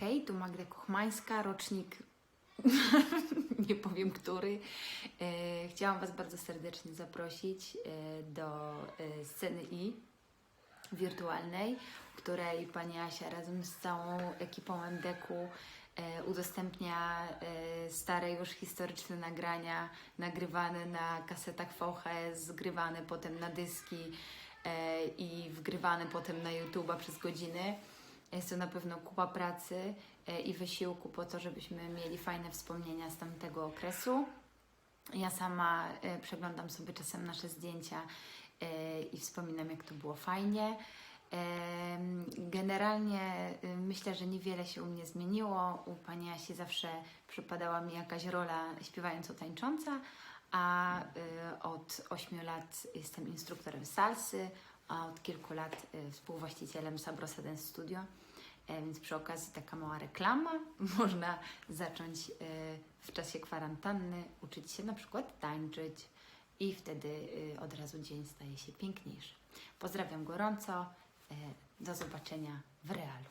Hej, tu Magda Kuchmańska, rocznik nie powiem który. E, Chciałam Was bardzo serdecznie zaprosić e, do e, sceny I wirtualnej, której Pani Asia razem z całą ekipą MDK-u udostępnia stare już historyczne nagrania, nagrywane na kasetach VHS, zgrywane potem na dyski i wgrywane potem na YouTube'a przez godziny. Jest to na pewno kupa pracy e, i wysiłku po to, żebyśmy mieli fajne wspomnienia z tamtego okresu. Ja sama e, przeglądam sobie czasem nasze zdjęcia e, i wspominam, jak to było fajnie. Generalnie myślę, że niewiele się u mnie zmieniło. U Pani Asi zawsze przypadała mi jakaś rola śpiewająco-tańcząca, a od 8 lat jestem instruktorem salsy, a od kilku lat e, współwłaścicielem Sabrosa Dance Studio. E, Więc przy okazji taka mała reklama. Można zacząć e, w czasie kwarantanny uczyć się na przykład tańczyć i wtedy e, od razu dzień staje się piękniejszy. Pozdrawiam gorąco. e, Do zobaczenia w realu.